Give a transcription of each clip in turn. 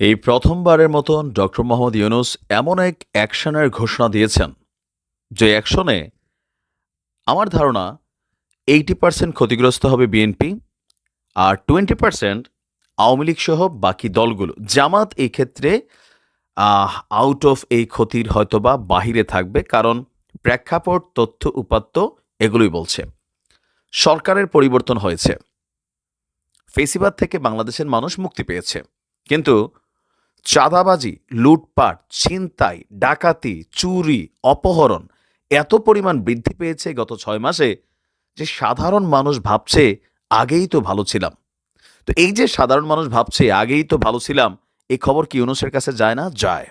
এই প্রথমবারের মতন ডক্টর মোহাম্মদ ইউনুস এমন এক অ্যাকশনের ঘোষণা দিয়েছেন যে অ্যাকশনে আমার ধারণা এইটি পার্সেন্ট ক্ষতিগ্রস্ত হবে বিএনপি আর টোয়েন্টি পার্সেন্ট আওয়ামী লীগ সহ বাকি দলগুলো। জামাত এই ক্ষেত্রে আউট অফ এই ক্ষতির হয়তোবা বাহিরে থাকবে কারণ প্রেক্ষাপট, তথ্য, উপাত্ত এগুলোই বলছে। সরকারের পরিবর্তন হয়েছে। ফেসিবাদ থেকে বাংলাদেশের মানুষ মুক্তি পেয়েছে। কিন্তু চাঁদাবাজি, লুটপাট, ছিনতাই, ডাকাতি, চুরি, অপহরণ এত পরিমাণ বৃদ্ধি পেয়েছে গত ছয় মাসে যে সাধারণ মানুষ ভাবছে, আগেই তো ভালো ছিলাম। তো এই যে সাধারণ মানুষ ভাবছে, আগেই তো ভালো ছিলাম, এই খবর কি ইউনুসের কাছে যায় না? যায়।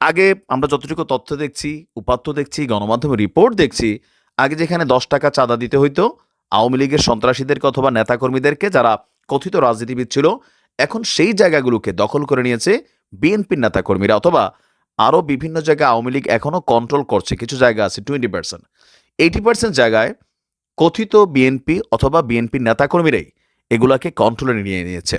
আগে আমরা যতটুকু তথ্য দেখছি, উপাত্ত দেখছি, গণমাধ্যমে রিপোর্ট দেখছি, আগে যেখানে দশ টাকা চাঁদা দিতে হইতো, আওয়ামী লীগের সন্ত্রাসীদেরকে অথবা নেতাকর্মীদেরকে যারা কথিত রাজনীতিবিদ ছিল এখন সেই জায়গাগুলোকে দখল করে নিয়েছে বিএনপির নেতাকর্মীরা অথবা আরও বিভিন্ন জায়গায় আওয়ামী লীগ এখনও কন্ট্রোল করছে। কিছু জায়গা আছে টোয়েন্টি পার্সেন্ট এইটি পার্সেন্ট জায়গায় কথিত বিএনপি অথবা বিএনপির নেতাকর্মীরাই এগুলাকে কন্ট্রোলে নিয়ে নিয়েছে।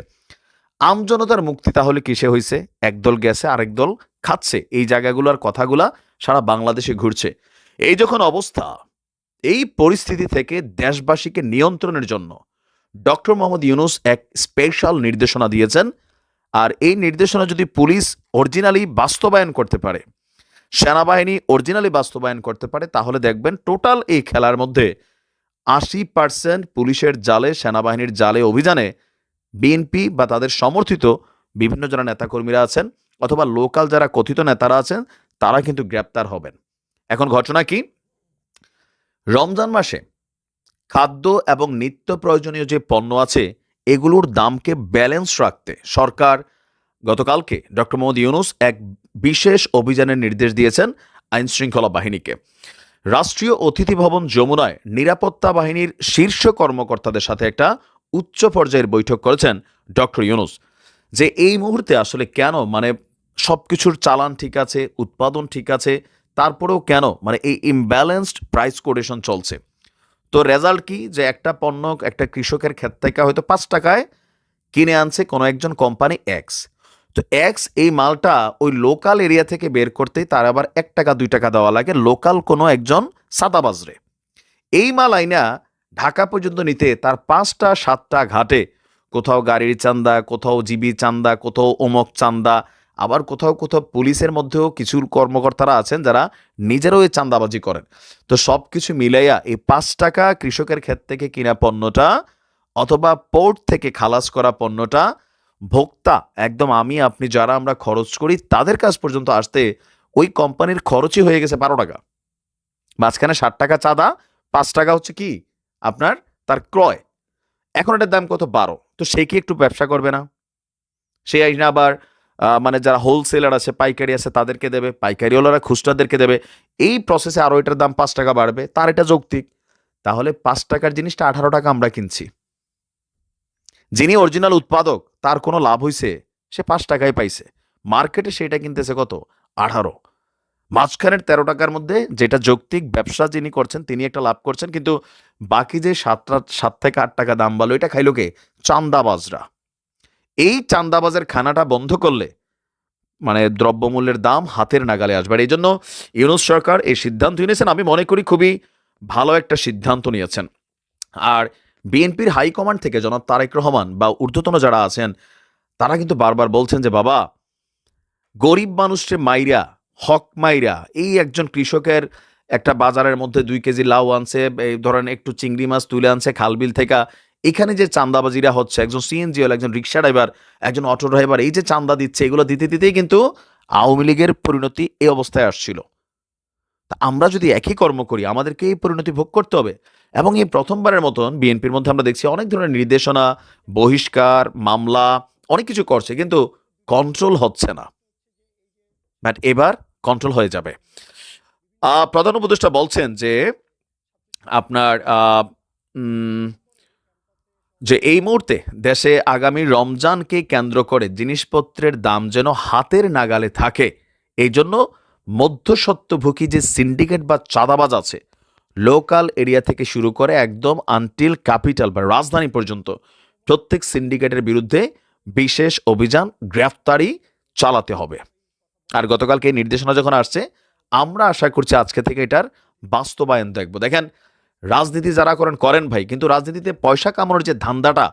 আমজনতার মুক্তি তাহলে কিসে হয়েছে একদল গেছে, আরেক দল খাচ্ছে। এই জায়গাগুলোর কথাগুলা সারা বাংলাদেশে ঘুরছে। এই যখন অবস্থা, এই পরিস্থিতি থেকে দেশবাসীকে নিয়ন্ত্রণের জন্য ডক্টর মোহাম্মদ ইউনুস এক স্পেশাল নির্দেশনা দিয়েছেন। আর এই নির্দেশনা যদি পুলিশ অরিজিনালি বাস্তবায়ন করতে পারে, সেনাবাহিনী অরিজিনালি বাস্তবায়ন করতে পারে, তাহলে দেখবেন টোটাল এই খেলার মধ্যে আশি পার্সেন্ট পুলিশের জালে, সেনাবাহিনীর জালে অভিযানে বিএনপি বা তাদের সমর্থিত বিভিন্ন যারা নেতাকর্মীরা আছেন অথবা লোকাল যারা কথিত নেতারা আছেন, তারা কিন্তু গ্রেপ্তার হবেন। এখন ঘটনা কি? রমজান মাসে খাদ্য এবং নিত্য প্রয়োজনীয় যে পণ্য আছে, এগুলোর দামকে ব্যালেন্স রাখতে সরকার গতকালকে ডক্টর মোহাম্মদ ইউনুস এক বিশেষ অভিযানের নির্দেশ দিয়েছেন আইন শৃঙ্খলা বাহিনীকে। রাষ্ট্রীয় অতিথি ভবন যমুনায় নিরাপত্তা বাহিনীর শীর্ষ কর্মকর্তাদের সাথে একটা উচ্চ পর্যায়ের বৈঠক করেছেন ডক্টর ইউনুস। যে এই মুহূর্তে আসলে কেন মানে সব কিছুর চালান ঠিক আছে, উৎপাদন ঠিক আছে, তারপরেও কেন মানে এই ইমব্যালেন্সড প্রাইস কোডেশন চলছে। তো রেজাল্ট কি? যে একটা পণ্য একটা কৃষকের ক্ষেত থেকে হয়তো পাঁচ টাকায় কিনে আনছে কোনো একজন কোম্পানি এক্স তো এক্স এই মালটা ওই লোকাল এরিয়া থেকে বের করতেই তার আবার এক টাকা, দুই টাকা দেওয়া লাগে লোকাল কোনো একজন সাদাবাজরে। এই মাল আইনা ঢাকা পর্যন্ত নিতে তার পাঁচটা, সাতটা ঘাটে, কোথাও গাড়ির চান্দা, কোথাও জিবি চান্দা, কোথাও অমক চান্দা আবার কোথাও কোথাও পুলিশের মধ্যেও কিছু কর্মকর্তারা আছেন যারা নিজেরাও এই চান্দাবাজি করেন। তো সব কিছু মিলাইয়া এই পাঁচ টাকা কৃষকের ক্ষেত থেকে কিনা পণ্যটা অথবা পোর্ট থেকে খালাস করা পণ্যটা ভোক্তা, একদম আমি, আপনি যারা আমরা খরচ করি, তাদের কাছ পর্যন্ত আসতে ওই কোম্পানির খরচই হয়ে গেছে বারো টাকা। মাঝখানে ষাট টাকা চাঁদা, পাঁচ টাকা হচ্ছে কি? আপনার তার ক্রয়। এখন এটার দাম কত? বারো। তো সে কি একটু ব্যবসা করবে না? সে আইনা আবার মানে যারা হোলসেলার আছে, পাইকারি আছে, তাদেরকে দেবে, পাইকারিওয়ালারা খুচরাদেরকে দেবে। এই প্রসেসে আরও এটার দাম পাঁচ টাকা বাড়বে, তার এটা যৌক্তিক। তাহলে পাঁচ টাকার জিনিসটা আঠারো টাকা আমরা কিনছি। যিনি অরিজিনাল উৎপাদক, তার কোনো লাভ হইছে, সে পাঁচ টাকায় পাইছে। মার্কেটে সেটা কিনতেছে কত? আঠারো। মাঝখানের তেরো টাকার মধ্যে যেটা যৌক্তিক, ব্যবসা যিনি করছেন, তিনি একটা লাভ করছেন, কিন্তু বাকি যে সাতটা, সাত থেকে আট টাকা দাম বালো এটা খাইলো কে? চান্দাবাজরা। এই চান্দাবাজের খানাটা বন্ধ করলে মানে দ্রব্যমূল্যের দাম হাতের নাগালে আসবে। আর এই জন্য ইউনুস সরকার এই সিদ্ধান্ত নিয়েছেন, আমি মনে করি খুবই ভালো একটা সিদ্ধান্ত নিয়েছেন। আর বিএনপির হাইকমান্ড থেকে জনাব তারেক রহমান বা ঊর্ধ্বতন যারা আছেন, তারা কিন্তু বারবার বলছেন যে, বাবা, গরিব মানুষকে মাইরা, হক মাইরা, এই একজন কৃষকের একটা বাজারের মধ্যে দুই কেজি লাউ আনছে, এই ধরেন একটু চিংড়ি মাছ তুলে আনছে, খালবিল থেকে এখানে যে চান্দাবাজিরা হচ্ছে, একজন সিএনজি একজন রিক্সা ড্রাইভার, একজন অটো ড্রাইভার, এই যে চান্দা দিচ্ছে, এগুলো দিতে দিতেই কিন্তু আওয়ামী লীগের পরিণতি এই অবস্থায় আসছিল। তা আমরা যদি একই কর্ম করি, আমাদেরকে এই পরিণতি ভোগ করতে হবে। এবং এই প্রথমবারের মতন বিএনপির মধ্যে আমরা দেখছি অনেক ধরনের নির্দেশনা, বহিষ্কার, মামলা, অনেক কিছু করছে, কিন্তু কন্ট্রোল হচ্ছে না। বাট এবার কন্ট্রোল হয়ে যাবে। প্রধান উপদেষ্টা বলছেন যে আপনার যে এই মুহূর্তে দেশে আগামী রমজানকে কেন্দ্র করে জিনিসপত্রের দাম যেন হাতের নাগালে থাকে, এই জন্য মধ্যসত্ত্বভোগী যে সিন্ডিকেট বা চাঁদাবাজ আছে, লোকাল এরিয়া থেকে শুরু করে একদম আনটিল ক্যাপিটাল বা রাজধানী পর্যন্ত, প্রত্যেক সিন্ডিকেটের বিরুদ্ধে বিশেষ অভিযান গ্রেফতারি চালাতে হবে। আর গতকালকে নির্দেশনা যখন আসছে, আমরা আশা করছি আজকে থেকে এটার বাস্তবায়ন দেখব। দেখেন রাজনীতি যারা করেন করেন ভাই, কিন্তু রাজনীতিতে পয়সা কামানোর যে ধান্দাটা,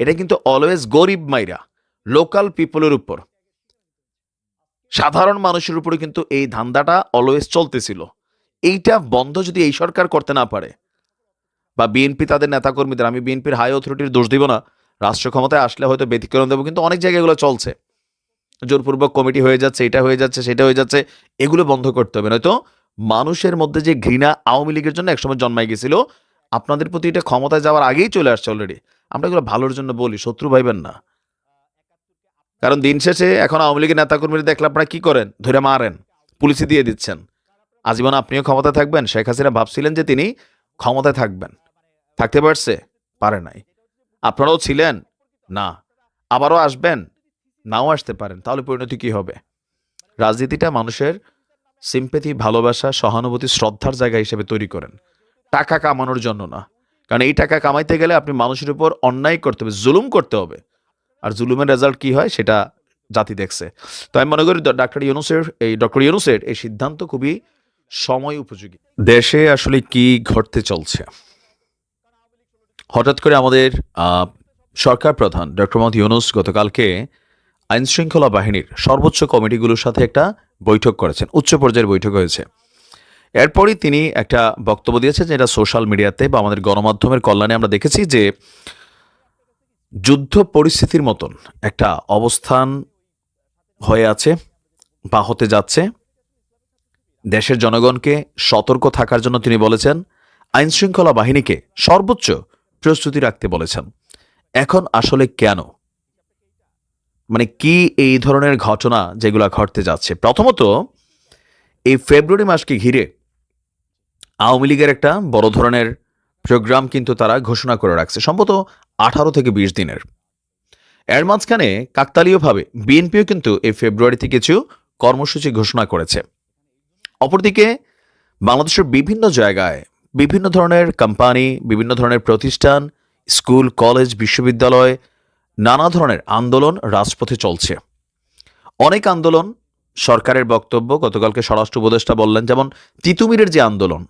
এটা কিন্তু অলওয়েজ গরিব মাইরা লোকাল পিপলের উপর। সাধারণ মানুষের উপরে কিন্তু এই ধান্দাটা অলওয়েজ চলতেছিল। এইটা বন্ধ যদি এই সরকার করতে না পারে, বা বিএনপি তাদের নেতাকর্মীদের, আমি বিএনপির হাই অথরিটির দোষ দিব না, রাষ্ট্র ক্ষমতায় আসলে হয়তো ব্যতিক্রম দেবো, কিন্তু অনেক জায়গায় এগুলো চলছে। জোরপূর্বক কমিটি হয়ে যাচ্ছে, এটা হয়ে যাচ্ছে, সেটা হয়ে যাচ্ছে, এগুলো বন্ধ করতে হবে, নয়তো মানুষের মধ্যে যে ঘৃণা আওয়ামী লীগের জন্য একসময় জন্মাই গেছিল, আপনাদের প্রতি এটা ক্ষমতায় যাওয়ার আগেই চলে আসছে অলরেডি আমরা এগুলো ভালোর জন্য বলি, শত্রু ভাইবেন না। কারণ দিন শেষে এখন আওয়ামী লীগের নেতাকর্মীরা দেখলে আপনারা কি করেন? ধরে মারেন, পুলিশে দিয়ে দিচ্ছেন। আজীবন আপনিও ক্ষমতায় থাকবেন। শেখ হাসিনা ভাবছিলেন যে তিনি ক্ষমতায় থাকবেন। থাকতে পারছে? পারে নাই। আপনারাও ছিলেন? না। আবারও আসবেন? নাও আসতে পারেন। তাহলে পরিণতি কি হবে? রাজনীতিটা মানুষের সিম্পেথি ভালোবাসা, সহানুভূতি, শ্রদ্ধার জায়গা হিসেবে তৈরি করেন। টাকা কামানোর জন্য না। কারণ এই টাকা কামাইতে গেলে আপনি মানুষের উপর অন্যায় করতে হবে, জুলুম করতে হবে। আর জুলুমের রেজাল্ট কি হয়? সেটা জাতি দেখছে। তো আমি মনে করি ডাক্তার ইউনুসের এই ডক্টর ইউনুসের এই সিদ্ধান্ত খুবই সময় উপযোগী। দেশে আসলে কি ঘটতে চলছে? হঠাৎ করে আমাদের সরকার প্রধান ডক্টর মোহাম্মদ ইউনুস গতকালকে আইনশৃঙ্খলা বাহিনীর সর্বোচ্চ কমিটিগুলোর সাথে একটা বৈঠক করেছেন, উচ্চ পর্যায়ের বৈঠক হয়েছে। এরপরই তিনি একটা বক্তব্য দিয়েছেন যেটা সোশ্যাল মিডিয়াতে বা আমাদের গণমাধ্যমের কল্যাণে আমরা দেখেছি যে যুদ্ধ পরিস্থিতির মতন একটা অবস্থান হয়ে আছে বা হতে যাচ্ছে। দেশের জনগণকে সতর্ক থাকার জন্য তিনি বলেছেন আইন শৃঙ্খলা বাহিনীকে সর্বোচ্চ প্রস্তুতি রাখতে বলেছেন। এখন আসলে কেন? মানে কি এই ধরনের ঘটনা যেগুলো ঘটতে যাচ্ছে? প্রথমত, এই ফেব্রুয়ারি মাসকে ঘিরে আওয়ামী লীগের একটা বড় ধরনের প্রোগ্রাম কিন্তু তারা ঘোষণা করে রাখছে, সম্ভবত আঠারো থেকে বিশ দিনের। এর মাঝখানে কাকতালীয়ভাবে বিএনপিও কিন্তু এই ফেব্রুয়ারিতে কিছু কর্মসূচি ঘোষণা করেছে। অপরদিকে, বাংলাদেশের বিভিন্ন জায়গায় বিভিন্ন ধরনের কোম্পানি, বিভিন্ন ধরনের প্রতিষ্ঠান, স্কুল, কলেজ, বিশ্ববিদ্যালয় নানা ধরনের আন্দোলন রাজপথে চলছে। অনেক আন্দোলন, সরকারের বক্তব্য, গতকালকে স্বরাষ্ট্র উপদেষ্টা বললেন, যেমন তিতুমিরের যে আন্দোলন,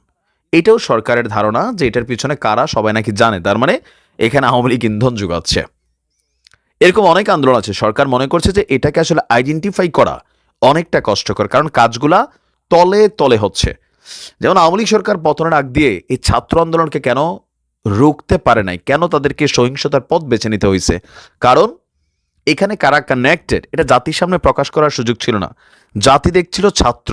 এটাও সরকারের ধারণা যে এটার পিছনে কারা সবাই নাকি জানে, তার মানে এখানে আওয়ামী লীগ ইন্ধন যোগাচ্ছে। এরকম অনেক আন্দোলন আছে, সরকার মনে করছে যে এটাকে আসলে আইডেন্টিফাই করা অনেকটা কষ্টকর, কারণ কাজগুলা তলে তলে হচ্ছে। যেমন আওয়ামী লীগ সরকার পতনের আগ দিয়ে এই ছাত্র আন্দোলনকে কেন রুখতে পারে নাই। কেন তাদেরকে সহিংসতার পথ বেছে নিতে হয়েছে কারণ এখানে কারা কানেক্টেড এটা জাতির সামনে প্রকাশ করার সুযোগ ছিল না। জাতি দেখছিল ছাত্র,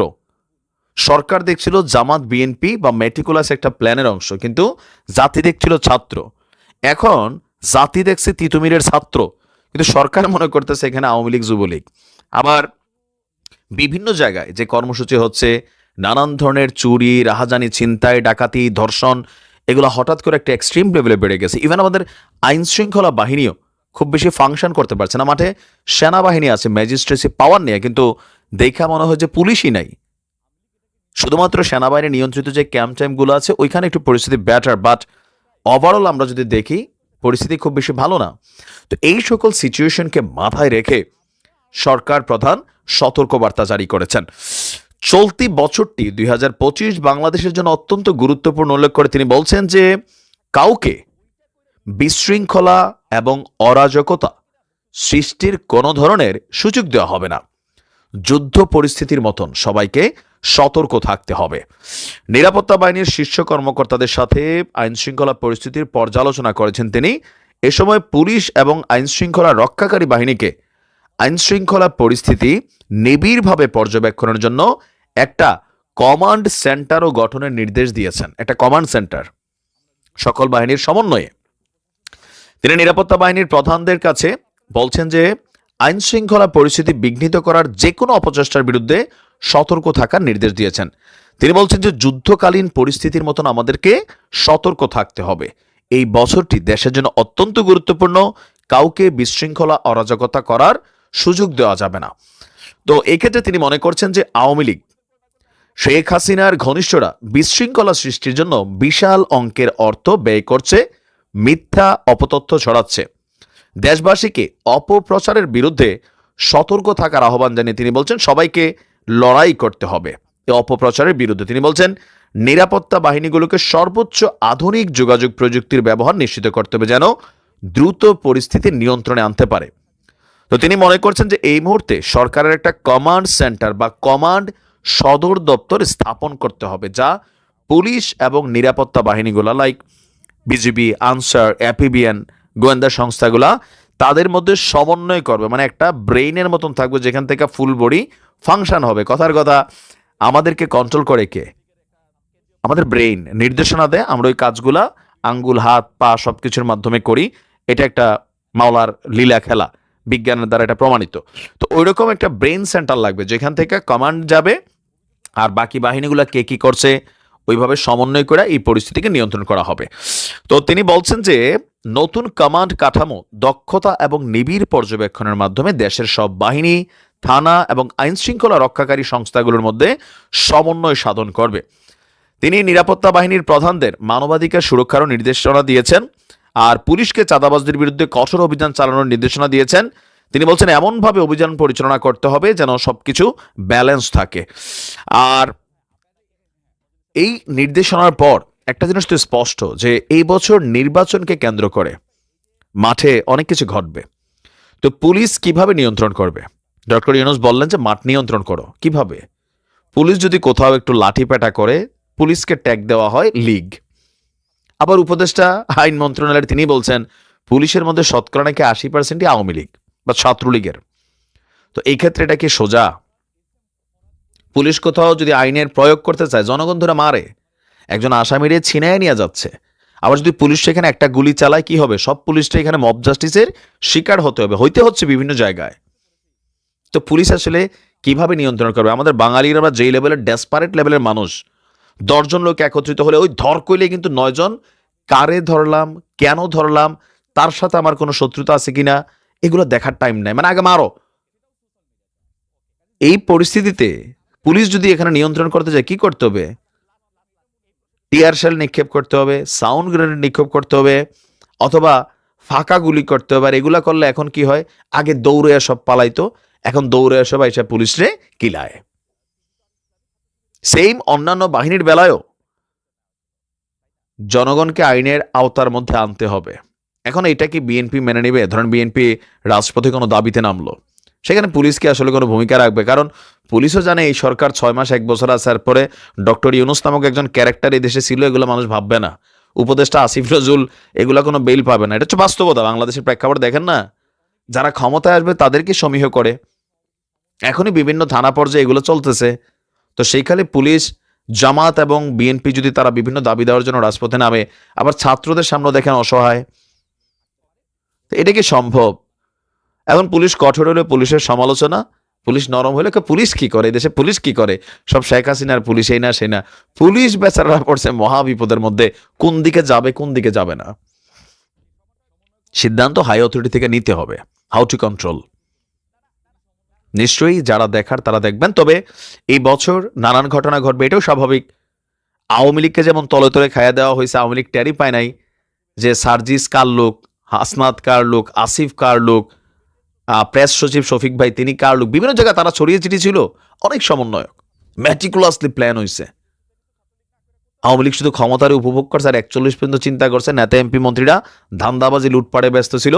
সরকার দেখছিল জামাত বিএনপি বা মেটিকুলাস একটা প্ল্যানের অংশ, কিন্তু জাতি দেখছিল ছাত্র। এখন জাতি দেখছে তিতুমিরের ছাত্র, কিন্তু সরকার মনে করতেছে এখানে আওয়ামী লীগ, যুবলীগ। আবার বিভিন্ন জায়গায় যে কর্মসূচি হচ্ছে, নানান ধরনের চুরি, রাহাজানি, ছিনতাই, ডাকাতি, ধর্ষণ এগুলো হঠাৎ করে একটা এক্সট্রিম লেভেলে বেড়ে গেছে। ইভেন আমাদের আইন শৃঙ্খলা বাহিনীও খুব বেশি ফাংশন করতে পারছে না। মাঠে সেনাবাহিনী আছে ম্যাজিস্ট্রেসি পাওয়ার নিয়ে, কিন্তু দেখা মনে হয় যে পুলিশই নাই। শুধুমাত্র সেনাবাহিনী নিয়ন্ত্রিত যে ক্যাম্প টাইমগুলো আছে, ওইখানে একটু পরিস্থিতি ব্যাটার বাট ওভারঅল আমরা যদি দেখি, পরিস্থিতি খুব বেশি ভালো না। তো এই সকল সিচুয়েশনকে মাথায় রেখে সরকার প্রধান সতর্কবার্তা জারি করেছেন। চলতি বছরটি দুই হাজার পঁচিশ বাংলাদেশের জন্য অত্যন্ত গুরুত্বপূর্ণ উল্লেখ করে তিনি বলছেন যে কাউকে বিশৃঙ্খলা এবং অরাজকতা সৃষ্টির কোনো ধরনের সুযোগ দেওয়া হবে না। যুদ্ধ পরিস্থিতির মতন সবাইকে সতর্ক থাকতে হবে। নিরাপত্তা বাহিনীর শীর্ষ কর্মকর্তাদের সাথে আইন শৃঙ্খলা পরিস্থিতির পর্যালোচনা করেছেন তিনি। এ সময় পুলিশ এবং আইন শৃঙ্খলা রক্ষাকারী বাহিনীকে আইন শৃঙ্খলা পরিস্থিতি নিবিড়ভাবে পর্যবেক্ষণের জন্য একটা কমান্ড সেন্টারও গঠনের নির্দেশ দিয়েছেন। একটা কমান্ড সেন্টার। সকল বাহিনীর সমন্বয়ে। তিনি নিরাপত্তা বাহিনীর প্রধানদের কাছে বলছেন যে আইন শৃঙ্খলা পরিস্থিতি বিঘ্নিত করার যে কোনো অপচেষ্টার বিরুদ্ধে সতর্ক থাকার নির্দেশ দিয়েছেন। তিনি বলছেন যে, যুদ্ধকালীন পরিস্থিতির মতন আমাদেরকে সতর্ক থাকতে হবে। এই বছরটি দেশের জন্য অত্যন্ত গুরুত্বপূর্ণ। কাউকে বিশৃঙ্খলা অরাজকতা করার সুযোগ দেওয়া যাবে না। তো এক্ষেত্রে তিনি মনে করছেন যে আওয়ামী লীগ, শেখ হাসিনার ঘনিষ্ঠরা বিশৃঙ্খলা সৃষ্টির জন্য বিশাল অঙ্কের অর্থ ব্যয় করছে, মিথ্যা অপতথ্য ছড়াচ্ছে। দেশবাসীকে অপপ্রচারের বিরুদ্ধে সতর্ক থাকার আহ্বান জানিয়ে তিনি বলছেন, সবাইকে লড়াই করতে হবে। অপপ্রচারের বিরুদ্ধে তিনি বলছেন, নিরাপত্তা বাহিনীগুলোকে সর্বোচ্চ আধুনিক যোগাযোগ প্রযুক্তির ব্যবহার নিশ্চিত করতে হবে যেন দ্রুত পরিস্থিতি নিয়ন্ত্রণে আনতে পারে। তো তিনি মনে করছেন যে এই মুহূর্তে সরকারের একটা কমান্ড সেন্টার বা কমান্ড সদর দপ্তর স্থাপন করতে হবে, যা পুলিশ এবং নিরাপত্তা বাহিনীগুলা লাইক বিজিবি আনসার অ্যাপিবিএন গোয়েন্দা সংস্থাগুলা, তাদের মধ্যে সমন্বয় করবে। মানে একটা ব্রেইনের মতন থাকবে, যেখান থেকে ফুল বডি ফাংশন হবে। কথার কথা, আমাদেরকে কন্ট্রোল করে কে? আমাদের ব্রেইন। নির্দেশনা দেয়, আমরা ওই কাজগুলা আঙ্গুল, হাত, পা সব কিছুর মাধ্যমে করি। এটা একটা মাওলার লীলা খেলা। বিজ্ঞানের দ্বারা এটা প্রমাণিত। তো ওইরকম একটা ব্রেন সেন্টার লাগবে, যেখান থেকে কমান্ড যাবে আর বাকি বাহিনীগুলো কে কি করছে, ওইভাবে সমন্বয় করে এই পরিস্থিতিকে নিয়ন্ত্রণ করা হবে। তো তিনি বলছেন যে, নতুন কমান্ড কাঠামো, দক্ষতা এবং নিবিড় পর্যবেক্ষণের মাধ্যমে দেশের সব বাহিনী, থানা এবং আইন শৃঙ্খলা রক্ষাকারী সংস্থাগুলোর মধ্যে সমন্বয় সাধন করবে। তিনি নিরাপত্তা বাহিনীর প্রধানদের মানবাধিকার সুরক্ষারও নির্দেশনা দিয়েছেন। আর পুলিশকে চাঁদাবাজদের বিরুদ্ধে কঠোর অভিযান চালানোর নির্দেশনা দিয়েছেন। তিনি বলছেন, এমনভাবে অভিযান পরিচালনা করতে হবে যেন সবকিছু ব্যালেন্স থাকে। আর এই নির্দেশনার পর একটা জিনিস তো স্পষ্ট, যে এই বছর নির্বাচনকে কেন্দ্র করে মাঠে অনেক কিছু ঘটবে। তো পুলিশ কীভাবে নিয়ন্ত্রণ করবে? ডক্টর ইউনুস বললেন যে, মাঠ নিয়ন্ত্রণ করো। কীভাবে? পুলিশ যদি কোথাও একটু লাঠি পেটা করে, পুলিশকে ট্যাগ দেওয়া হয় লিগ। আবার উপদেষ্টা, আইন মন্ত্রণালয়ের তিনি বলছেন, পুলিশের মধ্যে শতকরা নাকি আশি পার্সেন্টই আওয়ামী লীগ বা ছাত্রলীগের। তো এই ক্ষেত্রে এটা কি সোজা? পুলিশ কোথাও যদি আইনের প্রয়োগ করতে চায়, জনগণ ধরে মারে, একজন আসামিরে ছিনায় নিয়ে যাচ্ছে। আবার যদি পুলিশ সেখানে একটা গুলি চালায়, কি হবে? সব পুলিশটা এখানে মব জাস্টিসের শিকার হতে হবে, হইতে হচ্ছে বিভিন্ন জায়গায়। তো পুলিশ আসলে কীভাবে নিয়ন্ত্রণ করবে? আমাদের বাঙালিরা বা যেই লেভেলের ডেসপারেট লেভেলের মানুষ দশজন লোক একত্রিত হলে ওই ধর কইলে কিন্তু নয়জন। কারে ধরলাম? কেন ধরলাম? তার সাথে আমার কোনো শত্রুতা আছে কিনা? এগুলো দেখার টাইম নাই। মানে আগে মারো। এই পরিস্থিতিতে পুলিশ যদি এখানে নিয়ন্ত্রণ করতে যায়, কি করতে হবে? টিয়ার শেল নিক্ষেপ করতে হবে, সাউন্ড গ্রেনেড নিক্ষেপ করতে হবে, অথবা ফাঁকা গুলি করতে হবে। আর এগুলা করলে এখন কি হয়? আগে দৌড়ে সব পালাইতো, এখন দৌড়ে সব এসে পুলিশরে কিলায়। সেম অন্যান্য বাহিনীর বেলায়ও জনগণকে আইনের আওতার মধ্যে আনতে হবে। এখন এটা কি বিএনপি মেনে নেবে? ধরেন বিএনপি রাজপথে কোনো দাবিতে নামলো। সেখানে পুলিশকে আসলে কোনো ভূমিকা রাখবে? কারণ পুলিশও জানে এই সরকার ছয় মাস, এক বছর আসার পরে ডক্টর ইউনুস নামক একজন ক্যারেক্টার এই দেশে ছিল, এগুলো মানুষ ভাববে না। উপদেষ্টা আসিফ নজরুল এগুলো কোনো বেল পাবে না। এটা হচ্ছে বাস্তবতা। বাংলাদেশের প্রেক্ষাপট দেখেন না? যারা ক্ষমতায় আসবে তাদেরকে সমীহ করে। এখনই বিভিন্ন থানা পর্যায়ে এগুলো চলতেছে। তো সেইখানে পুলিশ, জামাত এবং বিএনপি যদি তারা বিভিন্ন দাবি দেওয়ার জন্য রাজপথে নামে, আবার ছাত্রদের সামনে দেখেন অসহায়। এটা কি সম্ভব? এখন পুলিশ কঠোর হলে পুলিশের সমালোচনা, পুলিশ নরম হলে পুলিশ কি করে? দেশে পুলিশ কি করে? সব শেখ হাসিনার পুলিশ, এই না সেই না। পুলিশ বেচারারা পড়ছে মহা বিপদের মধ্যে, কোন দিকে যাবে, কোন দিকে যাবে না। সিদ্ধান্ত হাই অথরিটি থেকে নিতে হবে। How to control. নিশ্চয়ই যারা দেখার তারা দেখবেন। তবে এই বছর নানান ঘটনা ঘটবে, এটাও স্বাভাবিক। আওয়ামী লীগকে যেমন তলে তলে খাইয়া দেওয়া হয়েছে, আওয়ামী লীগ ট্যারি পায় নাই যে সার্জিস কার লোক, হাসনাত কার লোক, আসিফ কার লোক প্রেস সচিব শফিক ভাই তিনি কার লোক, বিভিন্ন জায়গায় তারা ছড়িয়ে ছিটিয়ে ছিল, অনেক সমন্বয়ক। ম্যাটিকুলাসলি প্ল্যান হয়েছে আওয়ামী লীগ শুধু ক্ষমতার উপভোগ করছে আর একচল্লিশ পর্যন্ত চিন্তা করছে। নেতা, এমপি, মন্ত্রীরা ধান্দাবাজি, লুটপাটে ব্যস্ত ছিল।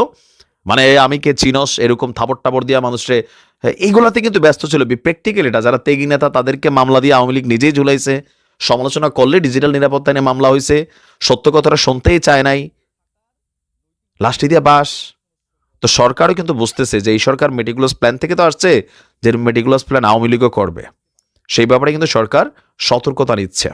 মানে আমি কে চিনস এরকম থাপড় টাপড় দিয়া মানুষরে হ্যাঁ, এইগুলাতে কিন্তু ব্যস্ত ছিল। প্র্যাকটিক্যাল এটা যারা তেগি নেতা তাদেরকে মামলা দিয়ে আওয়ামী লীগ নিজেই ঝুলাইছে। সমালোচনা করলে ডিজিটাল নিরাপত্তা নিয়ে মামলা হয়েছে সত্য কথাটা শুনতেই চায় নাই। লাস্টে দিয়া বাস। তো সরকারও কিন্তু বুঝতেছে যে এই সরকার মেটিকুলাস প্ল্যান থেকে তো আসছে যে মেটিকুলাস প্ল্যান আওয়ামী লীগও করবে। সেই ব্যাপারে কিন্তু সরকার সতর্কতা নিচ্ছে।